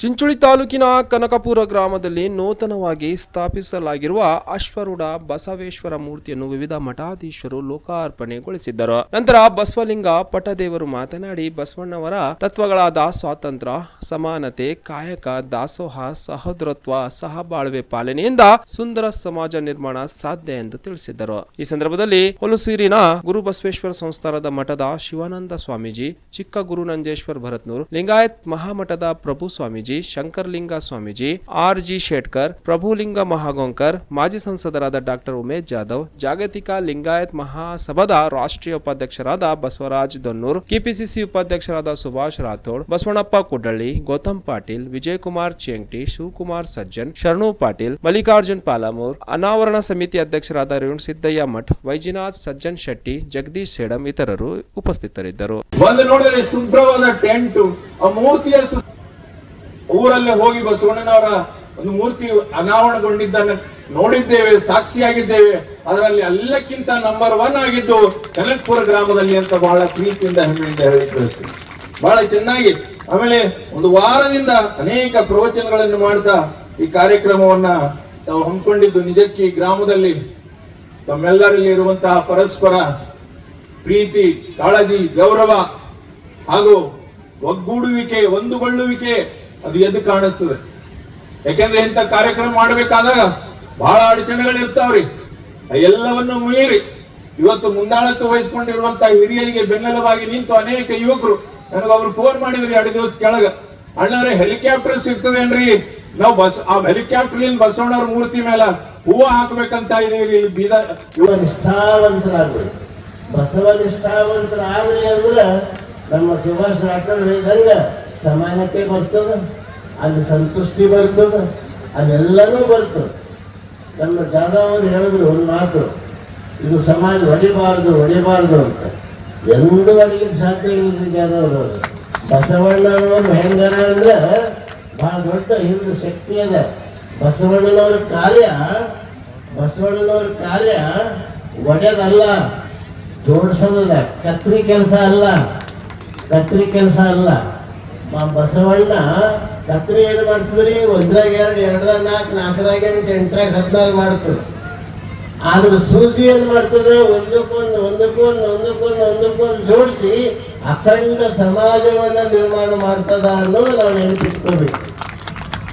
ಚಿಂಚುಳಿ ತಾಲೂಕಿನ ಕನಕಪುರ ಗ್ರಾಮದಲ್ಲಿ ನೂತನವಾಗಿ ಸ್ಥಾಪಿಸಲಾಗಿರುವ ಅಶ್ವರೂಢ ಬಸವೇಶ್ವರ ಮೂರ್ತಿಯನ್ನು ವಿವಿಧ ಮಠಾಧೀಶರು ಲೋಕಾರ್ಪಣೆಗೊಳಿಸಿದ್ದರು. ನಂತರ ಬಸವಲಿಂಗ ಪಟದೇವರು ಮಾತನಾಡಿ, ಬಸವಣ್ಣವರ ತತ್ವಗಳಾದ ಸ್ವಾತಂತ್ರ್ಯ, ಸಮಾನತೆ, ಕಾಯಕ, ದಾಸೋಹ, ಸಹೋದರತ್ವ, ಸಹಬಾಳ್ವೆ ಪಾಲನೆಯಿಂದ ಸುಂದರ ಸಮಾಜ ನಿರ್ಮಾಣ ಸಾಧ್ಯ ಎಂದು ತಿಳಿಸಿದ್ದರು. ಈ ಸಂದರ್ಭದಲ್ಲಿ ಹೊಲಸೂರಿನ ಗುರು ಬಸವೇಶ್ವರ ಸಂಸ್ಥಾನದ ಮಠದ ಶಿವಾನಂದ ಸ್ವಾಮೀಜಿ, ಚಿಕ್ಕ ಗುರು ನಂಜೇಶ್ವರ್ ಭರತ್ನೂರ್, ಲಿಂಗಾಯತ್ ಮಹಾಮಠದ ಪ್ರಭು ಸ್ವಾಮೀಜಿ ಶಂಕರಲಿಂಗ ಸ್ವಾಮೀಜಿ ಆರ್ ಜಿ ಶೇಟ್ಕರ್, ಪ್ರಭುಲಿಂಗ ಮಹಾಗೋಂಕರ್, ಮಾಜಿ ಸಂಸದರಾದ ಡಾಕ್ಟರ್ ಉಮೇಶ್ ಜಾಧವ್, ಜಾಗತಿಕ ಲಿಂಗಾಯತ್ ಮಹಾಸಭಾದ ರಾಷ್ಟ್ರೀಯ ಉಪಾಧ್ಯಕ್ಷರಾದ ಬಸವರಾಜ್ ದೊನ್ನೂರ್, ಕೆಪಿಸಿಸಿ ಉಪಾಧ್ಯಕ್ಷರಾದ ಸುಭಾಷ್ ರಾಥೋಡ್, ಬಸವಣ್ಣಪ್ಪ ಕುಡ್ಡಳ್ಳಿ ಗೌತಮ್ ಪಾಟೀಲ್, ವಿಜಯಕುಮಾರ್ ಚೇಂಗ್ಟಿ, ಶಿವಕುಮಾರ್ ಸಜ್ಜನ್, ಶರಣು ಪಾಟೀಲ್, ಮಲ್ಲಿಕಾರ್ಜುನ್ ಪಾಲಾಮೂರ್, ಅನಾವರಣ ಸಮಿತಿ ಅಧ್ಯಕ್ಷರಾದ ರೇಣು ಸಿದ್ದಯ್ಯ ಮಠ್, ವೈಜಿನಾಥ್ ಸಜ್ಜನ್ ಶೆಟ್ಟಿ, ಜಗದೀಶ್ ಸೇಡಂ ಇತರರು ಉಪಸ್ಥಿತರಿದ್ದರು. ಒಂದು ನೋಡಿದ್ರೆ ಶುಭ್ರವಾದ ಟೆಂಟ್, ಆ ಮೂರ್ತಿಯ ಊರಲ್ಲೇ ಹೋಗಿ ಬಸವಣ್ಣನವರ ಒಂದು ಮೂರ್ತಿ ಅನಾವರಣಗೊಂಡಿದ್ದನ್ನು ನೋಡಿದ್ದೇವೆ, ಸಾಕ್ಷಿಯಾಗಿದ್ದೇವೆ. ಅದರಲ್ಲಿ ಎಲ್ಲಕ್ಕಿಂತ ನಂಬರ್ ಒನ್ ಆಗಿದ್ದು ಕನಕ್ಪುರ ಗ್ರಾಮದಲ್ಲಿ ಅಂತ ಬಹಳ ಪ್ರೀತಿಯಿಂದ, ಹೆಮ್ಮೆಯಿಂದ ಹೇಳಿಕೊಳ್ತೀನಿ ಬಹಳ ಚೆನ್ನಾಗಿ. ಆಮೇಲೆ ಒಂದು ವಾರದಿಂದ ಅನೇಕ ಪ್ರವಚನಗಳನ್ನು ಮಾಡ್ತಾ ಈ ಕಾರ್ಯಕ್ರಮವನ್ನ ನಾವು ಹಮ್ಮಿಕೊಂಡಿದ್ದು ನಿಜಕ್ಕೆ ಈ ಗ್ರಾಮದಲ್ಲಿ. ತಮ್ಮೆಲ್ಲರಲ್ಲಿ ಇರುವಂತಹ ಪರಸ್ಪರ ಪ್ರೀತಿ, ಕಾಳಜಿ, ಗೌರವ ಹಾಗೂ ಒಗ್ಗೂಡುವಿಕೆ, ಒಂದುಗೊಳ್ಳುವಿಕೆ ಅದು ಎದ್ದು ಕಾಣಿಸ್ತದೆ. ಯಾಕೆಂದ್ರೆ ಇಂಥ ಕಾರ್ಯಕ್ರಮ ಮಾಡಬೇಕಾದಾಗ ಬಹಳ ಅಡಚಣೆಗಳು ಇರ್ತಾವ್ರಿ ಎಲ್ಲವನ್ನು ಮೀರಿ ಇವತ್ತು ಮುಂದಾಳತ್ವ ವಹಿಸಿಕೊಂಡಿರುವಂತಹ ಹಿರಿಯರಿಗೆ ಬೆನ್ನೆಲುಬಾಗಿ ನಿಂತು ಅನೇಕ ಯುವಕರು ನನಗೆ ಅವರು ಫೋನ್ ಮಾಡಿದ್ರಿ ಎರಡು ದಿವಸ ಕೆಳಗ. ಅಣ್ಣವ್ರೆ ಹೆಲಿಕಾಪ್ಟರ್ ಸಿಗ್ತದೇನ್ರಿ? ನಾವು ಬಸ್, ಆ ಹೆಲಿಕಾಪ್ಟರ್ ಬಸವಣ್ಣವ್ರ ಮೂರ್ತಿ ಮೇಲೆ ಹೂವು ಹಾಕಬೇಕಂತ ಇದೀವಿ ಬೀದರ್ ಇವ ನಿಷ್ಠಾವಂತರಾಗ್ಬೇಕು ಬಸವ ನಿಷ್ಠಾವಂತರಾದ್ರಿ ಅಂದ್ರೆ ನಮ್ಮ ಸುಭಾಷ್ ರಾಠೋಡ್ ಹೇಳಿದಂಗ ಸಮಾನತೆ ಬರ್ತದ, ಅಲ್ಲಿ ಸಂತುಷ್ಟಿ ಬರ್ತದ, ಅಲ್ಲೆಲ್ಲನೂ ಬರ್ತದೆ. ನಮ್ಮ ಜಾಧವ್ ಅವ್ರು ಹೇಳಿದ್ರು ಒಂದು ಮಾತು, ಇದು ಸಮಾಜ ಹೊಡಿಬಾರ್ದು ಹೊಡಿಬಾರ್ದು ಅಂತ. ಎಂದು ಹೊಡಿಲಿಕ್ಕೆ ಸಾಧ್ಯ ಇಲ್ಲ ಜಾಧವ್ ಅವರು. ಬಸವಣ್ಣನವರು ಹೆಂಗರ ಅಂದ್ರೆ ಬಹಳ ದೊಡ್ಡ ಹಿಂದೂ ಶಕ್ತಿ ಅದ. ಬಸವಣ್ಣನವ್ರ ಕಾರ್ಯ ಬಸವಣ್ಣನವ್ರ ಕಾರ್ಯ ಒಡೆಯದಲ್ಲ ಜೋಡಿಸೋದದ. ಕತ್ರಿ ಕೆಲಸ ಅಲ್ಲ, ಕತ್ರಿ ಕೆಲಸ ಅಲ್ಲ. ಬಸವಣ್ಣ ಕತ್ರಿ ಏನು ಮಾಡ್ತದ್ರಿ? ಒಂದ್ರಾಗ ಎರಡು, ಎರಡರ ನಾಲ್ಕು ನಾಲ್ಕರಾಗ ಎಂಟು ಎಂಟರಾಗ ಹದಿನಾರು ಮಾಡ್ತದೆ ಆದ್ರೆ ಸೂಜಿ ಏನು ಮಾಡ್ತದೆ ಒಂದಕ್ಕೊಂದು ಒಂದಕ್ಕೊಂದು ಒಂದಕ್ಕೊಂದು ಒಂದಕ್ಕೊಂದು ಜೋಡಿಸಿ ಅಖಂಡ ಸಮಾಜವನ್ನ ನಿರ್ಮಾಣ ಮಾಡ್ತದ ಅನ್ನೋದು ನಾವು ನೆನಪಿಟ್ಕೋಬೇಕು.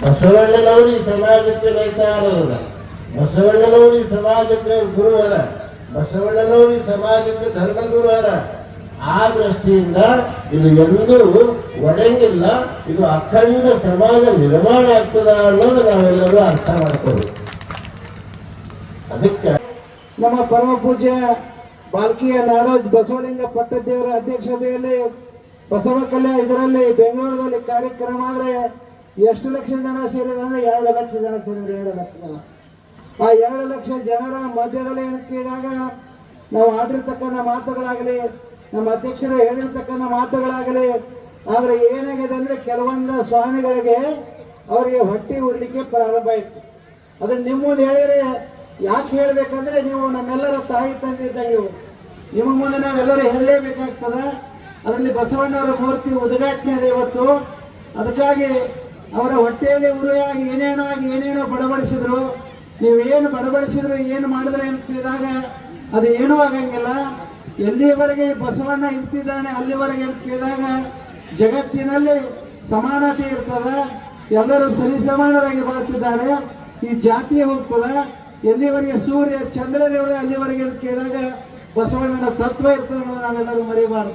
ಬಸವಣ್ಣನವರು ಈ ಸಮಾಜಕ್ಕೆ ನೇತಾರರ ಬಸವಣ್ಣನವರು ಈ ಸಮಾಜಕ್ಕೆ ಗುರುವರ. ಬಸವಣ್ಣನವರು ಈ ಸಮಾಜಕ್ಕೆ ಧರ್ಮಗುರುವರ. ಆ ದೃಷ್ಟಿಯಿಂದ ಇದು ಎಂದೂ ಒಡೆಂಗಿಲ್ಲ ಇದು ಅಖಂಡ ಸಮಾಜ ನಿರ್ಮಾಣ ಆಗ್ತದ ಅನ್ನೋದು ನಾವೆಲ್ಲರೂ ಅರ್ಥ ಮಾಡ್ಕೋಬೇಕು. ಅದಕ್ಕೆ ನಮ್ಮ ಪರಮ ಪೂಜ್ಯ ಬಾಲ್ಕಿಯ ನಾಡೋಜ್ ಬಸವಲಿಂಗ ಪಟ್ಟದೇವರ ಅಧ್ಯಕ್ಷತೆಯಲ್ಲಿ ಬಸವ ಕಲ್ಯಾಣ ಇದರಲ್ಲಿ ಬೆಂಗಳೂರಿನಲ್ಲಿ ಕಾರ್ಯಕ್ರಮ ಆದರೆ ಎಷ್ಟು ಲಕ್ಷ ಜನ ಸೇರಿದಂದ್ರೆ ಎರಡು ಲಕ್ಷ ಜನ ಸೇರಿದ್ರೆ ಎರಡು ಲಕ್ಷ ಜನ. ಆ ಎರಡು ಲಕ್ಷ ಜನರ ಮಧ್ಯದಲ್ಲಿ ಏನಕ್ಕಿದಾಗ ನಾವು ಆಡಿರ್ತಕ್ಕಂಥ ಮಾತುಗಳಾಗಲಿ ನಮ್ಮ ಅಧ್ಯಕ್ಷರು ಹೇಳಿರ್ತಕ್ಕಂಥ ಮಾತುಗಳಾಗಲಿ, ಆದರೆ ಏನಾಗಿದೆ ಅಂದ್ರೆ ಕೆಲವೊಂದು ಸ್ವಾಮಿಗಳಿಗೆ ಅವರಿಗೆ ಹೊಟ್ಟೆ ಉರ್ಲಿಕ್ಕೆ ಪ್ರಾರಂಭ ಆಯಿತು. ಅದನ್ನ ನಿಮ್ಮದು ಹೇಳಿದರೆ ಯಾಕೆ ಹೇಳಬೇಕಂದ್ರೆ ನೀವು ನಮ್ಮೆಲ್ಲರ ತಾಯಿ ತಂದೆ ನೀವು. ನಿಮ್ಮ ಮುಂದೆ ನಾವೆಲ್ಲರೂ ಹೇಳಲೇಬೇಕಾಗ್ತದೆ ಅದರಲ್ಲಿ ಬಸವಣ್ಣವರ ಮೂರ್ತಿ ಉದ್ಘಾಟನೆ ಇದೆ ಇವತ್ತು. ಅದಕ್ಕಾಗಿ ಅವರ ಹೊಟ್ಟೆಯಲ್ಲಿ ಉರಿಯಾಗಿ ಏನೇನೋ ಆಗಿ ಏನೇನೋ ಬಡಬಡಿಸಿದ್ರು ನೀವು ಏನು ಬಡಬಡಿಸಿದ್ರು ಏನು ಮಾಡಿದ್ರೆ ಅಂತ ತಿಳಿದಾಗ ಅದು ಏನೂ ಆಗಂಗಿಲ್ಲ. ಎಲ್ಲಿವರೆಗೆ ಬಸವಣ್ಣ ಇರ್ತಿದ್ದಾನೆ, ಅಲ್ಲಿವರೆಗೆ ಕೇಳಿದಾಗ ಜಗತ್ತಿನಲ್ಲಿ ಸಮಾನತೆ ಇರ್ತದೆ, ಎಲ್ಲರೂ ಸರಿ ಸಮಾನರಾಗಿ ಬಾಳ್ತಿದ್ದಾರೆ, ಈ ಜಾತಿ ಹೋಗ್ತದೆ, ಎಲ್ಲಿವರೆಗೆ ಸೂರ್ಯ ಚಂದ್ರನಿವರೆಗೆ ಅಲ್ಲಿವರೆಗೆ ಕೇಳಿದಾಗ ಬಸವಣ್ಣನ ತತ್ವ ಇರ್ತದೆ ನಾವೆಲ್ಲರೂ ಮರಿಬಾರದು.